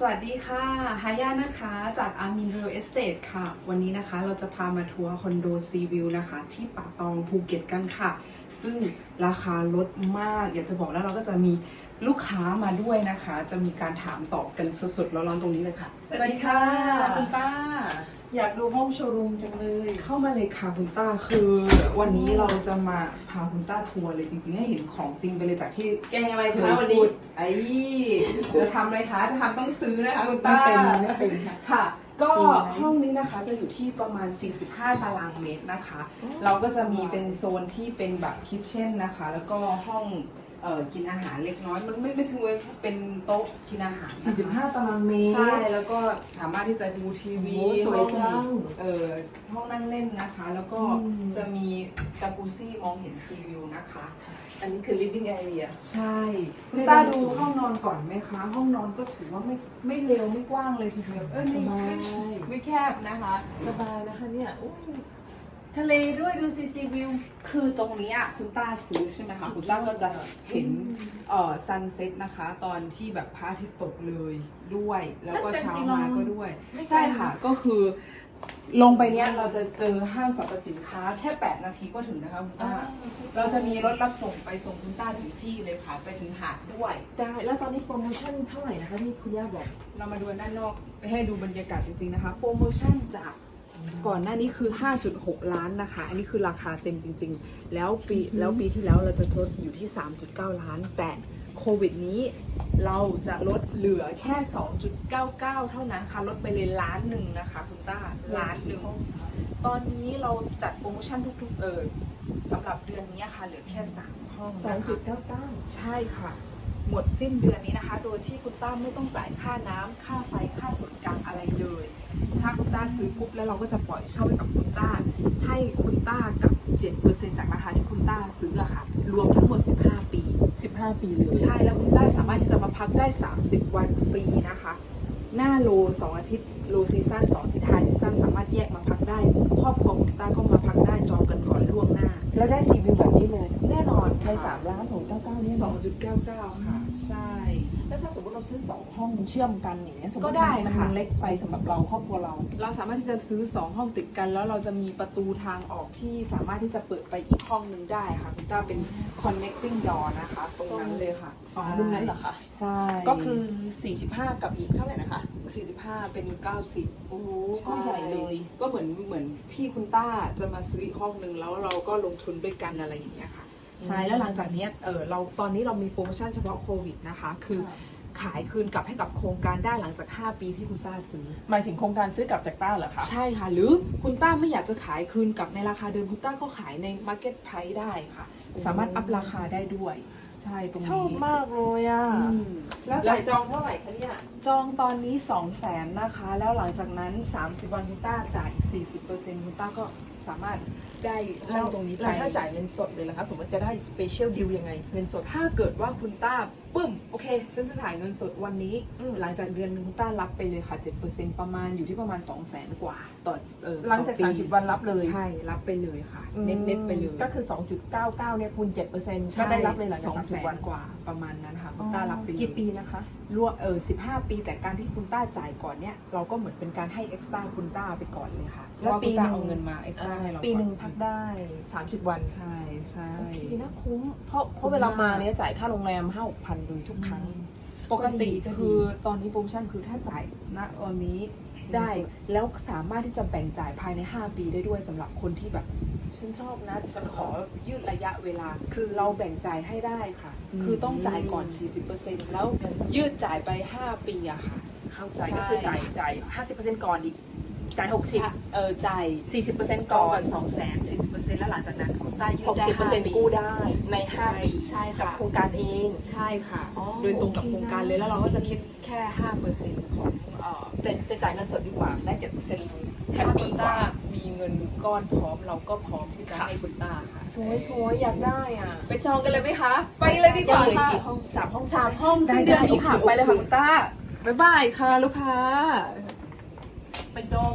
สวัสดีค่ะ ฮายานะคะจากอามิน Real Estate ค่ะ วันนี้นะคะเราจะพามาทัวร์คอนโดซีวิวนะคะ ที่ป่าตองภูเก็ตกันค่ะ ซึ่งราคาลดมาก อยากจะบอกแล้วเราก็จะมีลูกค้ามาด้วยนะคะ จะมีการถามตอบกันสดๆร้อนๆตรงนี้เลยค่ะ สวัสดีค่ะ คุณป้า อยากดูห้องโชว์รูมจังเลย เข้ามาเลยค่ะคุณต้าคือวันนี้เราจะมาพาคุณต้าทัวร์เลยจริงๆให้เห็นของจริงไปเลยจากที่แกงอะไรเคคะยวันพูนี้ดไอ้จะทำอะไรคะถ้าทำต้องซื้อนะคะคุณไม่ต้าเป็นไม่เป็นค่ะค่ะก็ซื้อไหมห้องนี้นะคะจะอยู่ที่ประมาณ 45 ตารางเมตรนะคะอ๋อเราก็จะมีเป็นโซนที่เป็นแบบคิทเช่นนะคะ แล้วก็ห้อง เอ่อกินอาหารเล็กน้อย มันไม่ไม่ถึงว่าเป็นโต๊ะกินอาหารนะคะ45 ตารางเมตรใช่แล้วก็สามารถที่จะดูทีวี โอ้สวยจังห้อเออห้องนั่งเล่นนะคะ แล้วก็อืม จะมีจากุซี่มองเห็นซีวิวนะคะ อันนี้คือ living area ใช่คุณไม่ตาได้ดูห้องนอนก่อนไหมคะ ห้องนอนก็ถือว่าไม่ไม่เร็วไม่กว้างเลยทีเดียว เออไม่สบายไม่ไม่แคบนะคะ สบายนะคะเนี่ยอุ้ย ทะเลด้วยดูซีซีวิว คือตรงนี้อะคุณต้าซื้อใช่ไหมคะคุณต้าก็จะเห็นเอ่อซันเซ็ตนะคะ ตอนที่แบบพระอาทิตย์ตกเลยด้วย แล้วก็นั่นเป็นเช้าซีลอมางก็ด้วย ไม่ใช่ ใช่ค่ะก็คือลงไปเนี้ยเราจะเจอห้างสรรพสินค้าแค่ 8 นาทีก็ถึงนะคะคุณต้าเราจะมีรถรับส่งไปส่งคุณต้าถึงที่เลยค่ะไปถึงหาดด้วย ได้แล้วตอนนี้โปรโมชั่นเท่าไหร่นะคะที่คุณย่าบอก เรามาดูด้านนอกให้ดูบรรยากาศจริงๆนะคะ โปรโมชั่นจาก ก่อนหน้านี้คือ 5.6 ล้านนะคะ อันนี้คือราคาเต็มจริง ๆ แล้วปีแล้วปีที่แล้วเราจะลดอยู่ที่ 3.9 ล้าน แต่โควิดนี้เราจะลดเหลือแค่ 2.99 เท่านั้นค่ะ ลดไปเลยล้านหนึ่งนะคะคุณต้าล้านหนึ่ง ตอนนี้เราจัดโปรโมชั่นทุกๆ เออสำหรับเดือนนี้ค่ะ เหลือแค่3ห้องสองนะคะจุดเก้าเก้าใช่ค่ะ หมดสิ้นเดือนนี้นะคะ โดยที่คุณต้าไม่ต้องจ่ายค่าน้ำค่าไฟ ค่าส่วนกลางอะไรเลย ถ้าคุณต้าซื้อปุ๊บแล้วเราก็จะปล่อยเช่าให้กับคุณต้า ให้คุณต้ากับ 7%จากราคาที่คุณต้าซื้ออะค่ะ รวมทั้งหมด 15 ปี 15 ปีเลยใช่ แล้วคุณต้าสามารถที่จะมาพักได้ 30 วันฟรีนะคะ หน้าโล 2 อาทิตย์ โลซีซั่น2อาทิตย์ไฮซีซั่นสามารถแยกมาพักได้ ครอบครัวคุณต้าก็มาพักได้จองกันก่อนล่วงหน้า แล้วได้ซีวิวแบบนี้เลย แน่นอนในค่ะสามล้านของเก้าเก้าเนี่ยสนะองจุดเก้าเก้าค่ะ ใช่ แล้วถ้าสมมติเราซื้อสองห้องเชื่อมกันอย่างเงี้ยสมมก็ติได้มันค่ะ เล็กไปสำหรับเราครอบครัวเรา เราสามารถที่จะซื้อ 2 ห้องติดกันแล้วเราจะมีประตูทางออกที่สามารถที่จะเปิดไปอีกห้องหนึ่งได้ค่ะคุณต้าเป็น connecting door นะคะ ตรงนั้นเลยค่ะอ๋อมุมนั้นเหรอคะ ใช่ก็คือ 45 กับอีกเท่าไหร่นะคะ 45 เป็น 90 โอ้โหช่ก็ใหญ่เลย ก็เหมือนเหมือนพี่คุณต้าจะมาซื้ออีกห้องหนึ่งแล้วเราก็ลงทุนด้วยกันอะไรอย่างเงี้ยค่ะ ใช่แล้วหลังจากเนี้ยเออเราตอนนี้เรามีโปรโมชั่นเฉพาะโควิดนะคะ คือขายคืนกลับให้กับโครงการได้หลังจาก 5 ปีที่คุณต้าซื้อ หมายถึงโครงการซื้อกลับจากต้าเหรอคะ ใช่ค่ะ หรือคุณต้าไม่อยากจะขายคืนกับในราคาเดิมคุณต้าก็ขายใน Market Price ได้ค่ะ สามารถอัพราคาได้ด้วย ใช่ตรงชอบนี้มากเลยอะ อืมแล้วจ่ายจองเท่าไหร่คะเนี่ย จองตอนนี้2 0 0แสนนะคะ แล้วหลังจากนั้น 30 วันคุณต้าจ่ายอีก40%คุณต้าก็สามารถได้ห้องตรงนี้ไป แล้วถ้าจ่ายเงินสดเลยล่ะคะ สมมติจะได้สเปเชียลดิวยังไง เงินสด ถ้าเกิดว่าคุณต้า ปึ้มโอเคฉันจะถ่ายเงินสดวันนี้อืมหลังจากเดือนหนึงคุณต้ารับไปเลยค่ะ7%ประมาณอยู่ที่ประมาณ2 0 0แสนกว่าต่อเออหลังจาก ต่อปี30 วันรับเลยใช่รับไปเลยค่ะเน็ตๆไปเลยก็คือ 2.99เนี่ยคูณ7%ก็ใช่ได้รับเลยหลังสจากองแส30นวันกว่าประมาณนั้นค่ะคุณต้ารับไปเลย กี่ปีนะคะ รวมเออสิบห้าปีแต่การที่คุณต้าจ่ายก่อนเนี่ย เราก็เหมือนเป็นการให้เอ็กซ์ต้าคุณต้าไปก่อนเลยค่ะเพราะว่าคุณต้าเอาเงินมาเอ็กซ์ต้าให้เราปีหนึ่งก่อพักได้ 30 วันใช่ใช่ โอเคนะคุ้ม เพราะเพราะเวลามาเนี่ยจ่ายค่าโรงแรมห้าหกพันโดยทุกครั้ง ปกติก็ดีคือตอนนี้โปรโมชั่นคือถ้าจ่ายณตอนนี้ได้เงินสดแล้วสามารถที่จะแบ่งจ่ายภายใน 5 ปีได้ด้วยสำหรับคนที่แบบฉันชอบนะฉันขอยืดระยะเวลา คือเราแบ่งจ่ายให้ได้ค่ะอืมคือต้องจ่ายก่อน 40%แล้วยืดจ่ายไป 5 ปีอะค่ะ เข้าใจใช่ก็คือจ่ายจ่าย50%ก่อนอีกจ่าย60เออจ่าย40%ก่ก่ออนนสองแสนสี่สิบเปอร์เซ็นต์แล้วหลังจากนั้นคุณ ต้ายืดได้ห้าปี60%กู้ได้ในใช่5ปีใช่กับค่ะโครงการเอง ใช่ค่ะ อ๋อโดยตรงกับโอเคโครงการเลยแล้วเราก็จะคิดแค่ห้าเปอร์เซ็นต์ของเอ่อแต่แต่จ่ายเงินสดดีกว่าได้7%เลยแฮถ้าปคุปี้ณกต้าว่ามีเงินก้อนพร้อมเราก็พร้อมที่จะค่ะ ให้คุณต้าค่ะสวยสวยอยากได้อะไปจองกันเลยไหมคะ ไปเลยดีกว่ายังเหลือค่ะกี่ห้องสามห้อง สามห้องได้สิ้นเดือนนี้ค่ะ ได้โอเคไปเลยค่ะโอเคคุณต้า บ๊ายบายค่ะลูกค้า ไปจอง